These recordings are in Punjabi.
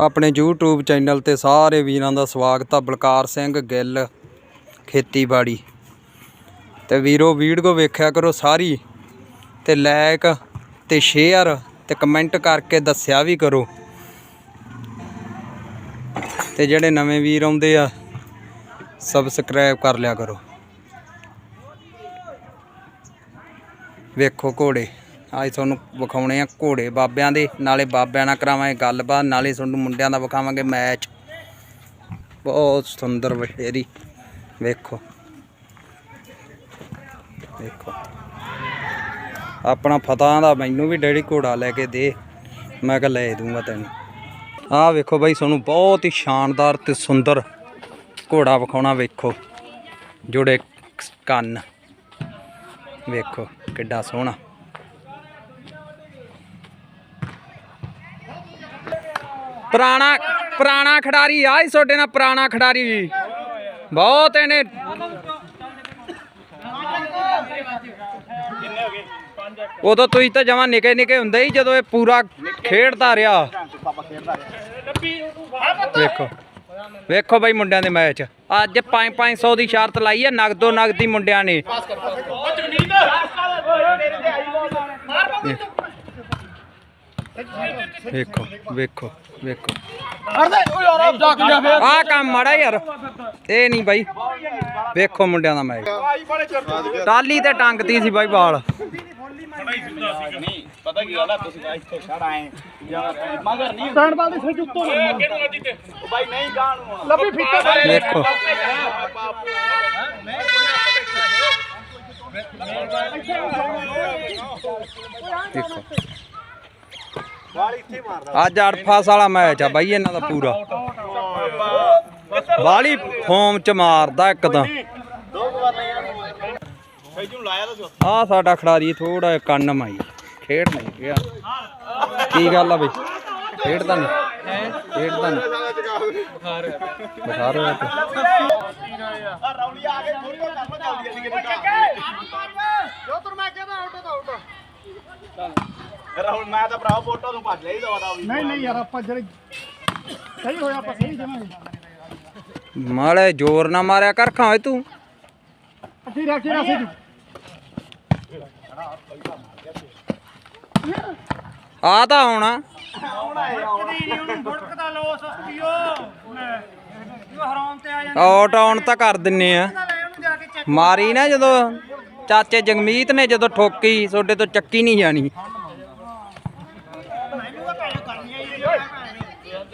ਆਪਣੇ YouTube ਚੈਨਲ ਤੇ ਸਾਰੇ ਵੀਰਾਂ ਦਾ ਸਵਾਗਤ ਆ, ਬਲਕਾਰ ਸਿੰਘ ਗਿੱਲ, ਖੇਤੀਬਾੜੀ। ਤੇ ਵੀਰੋ, ਵੀਡੀਓ ਵੇਖਿਆ ਕਰੋ ਸਾਰੀ, ਤੇ ਲਾਇਕ ਤੇ ਸ਼ੇਅਰ ਤੇ ਕਮੈਂਟ ਕਰਕੇ ਦੱਸਿਆ ਵੀ ਕਰੋ। ਤੇ ਜਿਹੜੇ ਨਵੇਂ ਵੀਰ ਆਉਂਦੇ ਆ ਸਬਸਕ੍ਰਾਈਬ ਕਰ ਲਿਆ ਕਰੋ। ਵੇਖੋ ਘੋੜੇ। ਅੱਜ ਤੁਹਾਨੂੰ ਵਿਖਾਉਣੇ ਆ ਘੋੜੇ ਬਾਬਿਆਂ ਦੇ, ਨਾਲੇ ਬਾਬਿਆਂ ਨਾਲ ਕਰਾਵਾਂਗੇ ਗੱਲਬਾਤ, ਨਾਲੇ ਤੁਹਾਨੂੰ ਮੁੰਡਿਆਂ ਦਾ ਵਿਖਾਵਾਂਗੇ ਮੈਚ। ਬਹੁਤ ਸੁੰਦਰ ਵਸ਼ੇਰੀ ਵੇਖੋ। ਵੇਖੋ। ਆਪਣਾ ਫਤਾਂ ਦਾ ਮੈਨੂੰ ਵੀ ਡੈਡੀ ਘੋੜਾ ਲੈ ਕੇ ਦੇ, ਮੈਂ ਕਿਹਾ ਲੈ ਦੂੰਗਾ ਤੈਨੂੰ। ਆਹ ਵੇਖੋ ਬਾਈ, ਤੁਹਾਨੂੰ ਬਹੁਤ ਹੀ ਸ਼ਾਨਦਾਰ ਤੇ ਸੁੰਦਰ ਘੋੜਾ ਵਿਖਾਉਣਾ, ਵੇਖੋ। ਜੁੜੇ ਕੰਨ। ਵੇਖੋ, ਕਿੱਡਾ ਸੋਹਣਾ। ਪੁਰਾਣਾ ਪੁਰਾਣਾ ਖਿਡਾਰੀ ਆ ਹੀ ਤੁਹਾਡੇ ਨਾਲ, ਪੁਰਾਣਾ ਖਿਡਾਰੀ ਬਹੁਤ ਇਹਨੇ ਉਦੋਂ ਤੁਸੀਂ ਤਾਂ ਜਮਾਂ ਨਿੱਕੇ ਨਿੱਕੇ ਹੁੰਦੇ ਹੀ ਜਦੋਂ ਇਹ ਪੂਰਾ ਖੇਡਦਾ ਰਿਹਾ। ਵੇਖੋ ਵੇਖੋ ਬਾਈ ਮੁੰਡਿਆਂ ਦੇ ਮੈਚ। ਅੱਜ 5-500 ਦੀ ਸ਼ਰਤ ਲਾਈ ਹੈ ਨਗਦੋ ਨਗਦੀ ਮੁੰਡਿਆਂ ਨੇ। ਵੇਖੋ ਵੇਖੋ ਵੇਖੋ। ਆਹ ਕੰਮ ਮਾੜਾ ਯਾਰ। ਇਹ ਨਹੀਂ ਬਾਈ। ਵੇਖੋ ਮੁੰਡਿਆਂ ਦਾ ਮੈਚ। ਟਾਲੀ ਤੇ। ਟੰਗਤੀ ਸੀ ਬਾਈ ਬਾਲ। ਪਤਾ ਕੀ ਗੱਲ ਆ ਤੁਸੀਂ ਇੱਥੇ ਛੜ ਆਏ ਮਗਰ ਨਹੀਂ ਸਟੈਂਡ ਬਾਲ ਦੇ ਸਿਰ ਉੱਤੋਂ ਉਹ ਬਾਈ ਨਹੀਂ ਜਾਣ ਨੂੰ ਲੱਭੀ ਫੀਤਾ ਵੇਖੋ। ਦੇਖੋ ਅੱਜ ਅੜਫਾਸ ਵਾਲਾ ਮੈਚ ਆ ਬਾਈ ਇਹਨਾਂ ਦਾ ਪੂਰਾ। ਬਾਲੀ ਫੋਮ ਚ ਮਾਰਦਾ ਇੱਕ ਤਾਂ ਸੈਜੂ ਲਾਇਆ ਤਾਂ ਆ ਸਾਡਾ ਖਿਡਾਰੀ ਥੋੜਾ ਕੰਨ ਮਾਈ। ਖੇਡ ਨਹੀਂ ਗਿਆ। ਕੀ ਗੱਲ ਆ ਬਈ? ਖੇਡਦਾ ਨਹੀਂ। ਖੇਡਦਾ ਨਹੀਂ। ਬੁਖਾਰ ਤੇ। ਆ ਰੌਲੀ ਆ ਕੇ ਥੋੜੀ ਹੋਰ ਕੰਮ ਚੱਲਦੀ ਆ ਸੀ ਕਿਤੇ ਜੋ ਤੁਰ ਮੈਂ ਕਹਿੰਦਾ ਆਊਟ ਆਊਟ ਰਾਹੁਲ ਮੈਂ ਤਾਂ ਭਰਾ ਫੋਟੋ ਨੂੰ ਭੱਜ ਲਈ ਦਵਾ ਵੀ। ਨਹੀਂ ਨਹੀਂ ਯਾਰ ਆਪਾਂ ਜਿਹੜੇ ਸਹੀ ਹੋਇਆ ਆਪਾਂ ਸਹੀ ਜਮਾਂਗੇ ਮਾਲੇ ਜ਼ੋਰ ਨਾ ਮਾਰਿਆ ਕਰ ਖਾਂ ਤੂੰ। ਅਸੀਂ ਰੱਖੀ ਨਾ ਸੀ ਆ ਤਾਂ ਆਉਣਾ। ਬੁੜਕਦਾ ਲੋ ਸਸਤੀਓ ਜੋ ਹਰਾਮ ਤੇ ਆ ਆਊਟ ਆਉਣ ਤਾਂ ਕਰ ਦਿੰਨੇ ਆ। ਜਾਂਦਾ ਲੈ ਉਹਨੂੰ ਜਾ ਕੇ ਚੈੱਕ ਮਾਰੀ ਨਾ ਜਦੋਂ ਚਾਚੇ ਜਗਮੀਤ ਨੇ ਜਦੋਂ ਠੋਕੀ ਤੁਹਾਡੇ ਤੋਂ ਚੱਕੀ ਨਹੀਂ ਜਾਣੀ।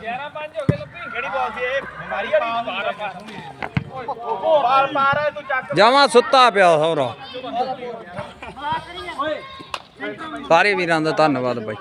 ਕਿਹੜੀ ਬਾਲ ਸੀ ਇਹ ਮਾਰੀ ਵਾਲੀ ਪਾਰ ਪਾਰ ਤੂੰ ਚੱਕ। ਜਮਾ ਸੁੱਤਾ ਪਿਆ ਹੋਰਾ ਸਾਰੇ ਵੀਰਾਂ ਦਾ ਧੰਨਵਾਦ ਬਾਈ।